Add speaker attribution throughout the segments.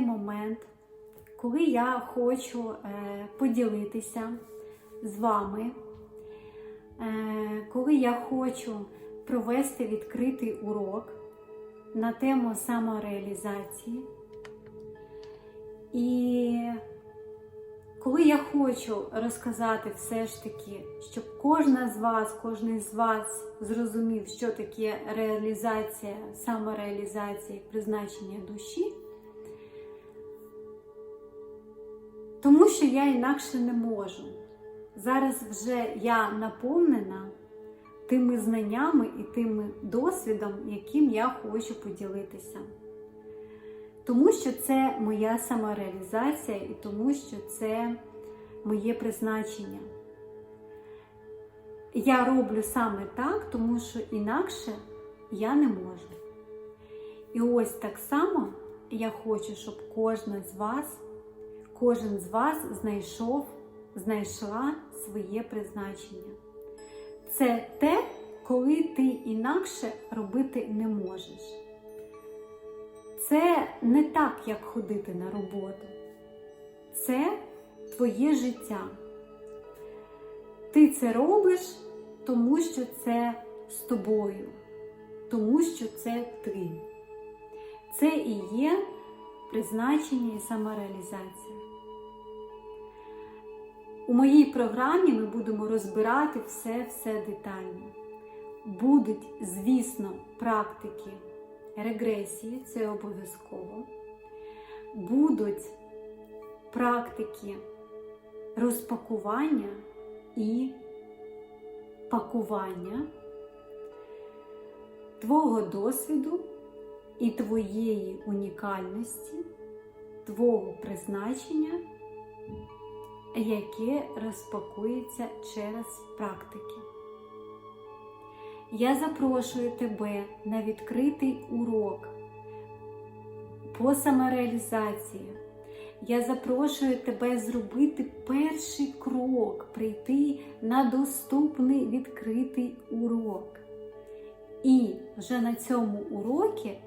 Speaker 1: момент, коли я хочу е, поділитися з вами, е, коли я хочу провести відкритий урок на тему самореалізації. І коли я хочу розказати все ж таки, щоб кожна з вас, кожен з вас зрозумів, що таке реалізація, самореалізація і призначення душі, тому що я інакше не можу. Зараз вже я наповнена тими знаннями і тим досвідом, яким я хочу поділитися. Тому що це моя самореалізація і тому, що це моє призначення. Я роблю саме так, тому що інакше я не можу. І ось так само я хочу, щоб кожна з вас, кожен з вас знайшов, знайшла своє призначення. Це те, коли ти інакше робити не можеш. Це не так, як ходити на роботу. Це твоє життя. Ти це робиш, тому що це з тобою, тому що це ти. Це і є призначення і самореалізація. У моїй програмі ми будемо розбирати все-все детально. Будуть, звісно, практики регресії, це обов'язково. Будуть практики розпакування і пакування твого досвіду і твоєї унікальності, твого призначення, яке розпакується через практики. Я запрошую тебе на відкритий урок по самореалізації. Я запрошую тебе зробити перший крок, прийти на доступний відкритий урок. І вже на цьому уроці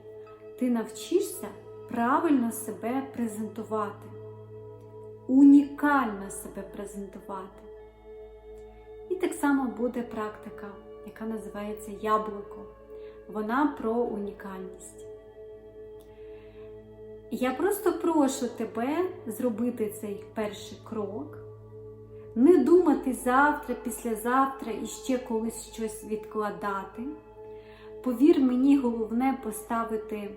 Speaker 1: ти навчишся правильно себе презентувати, унікально себе презентувати. І так само буде практика яка називається Яблуко. Вона про унікальність. Я просто прошу тебе зробити цей перший крок, не думати завтра, післязавтра і ще колись щось відкладати. Повір мені, головне поставити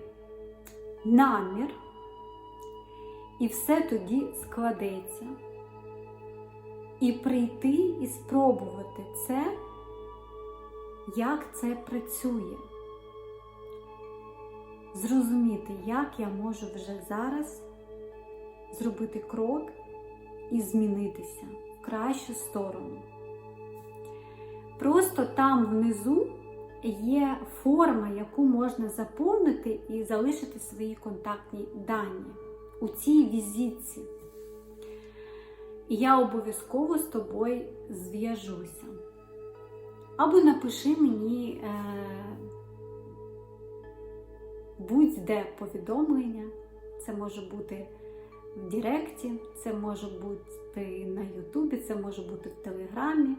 Speaker 1: намір, і все тоді складеться. І прийти і спробувати це як це працює. Зрозуміти, як я можу вже зараз зробити крок і змінитися в кращу сторону. Просто там внизу є форма, яку можна заповнити і залишити свої контактні дані у цій візитці. І я обов'язково з тобою зв'яжуся. Або напиши мені е, будь-де повідомлення. Це може бути в Директі, це може бути на Ютубі, це може бути в Телеграмі,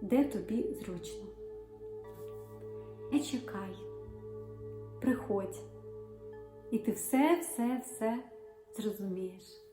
Speaker 1: де тобі зручно. Не чекай, приходь, і ти все, все, все зрозумієш.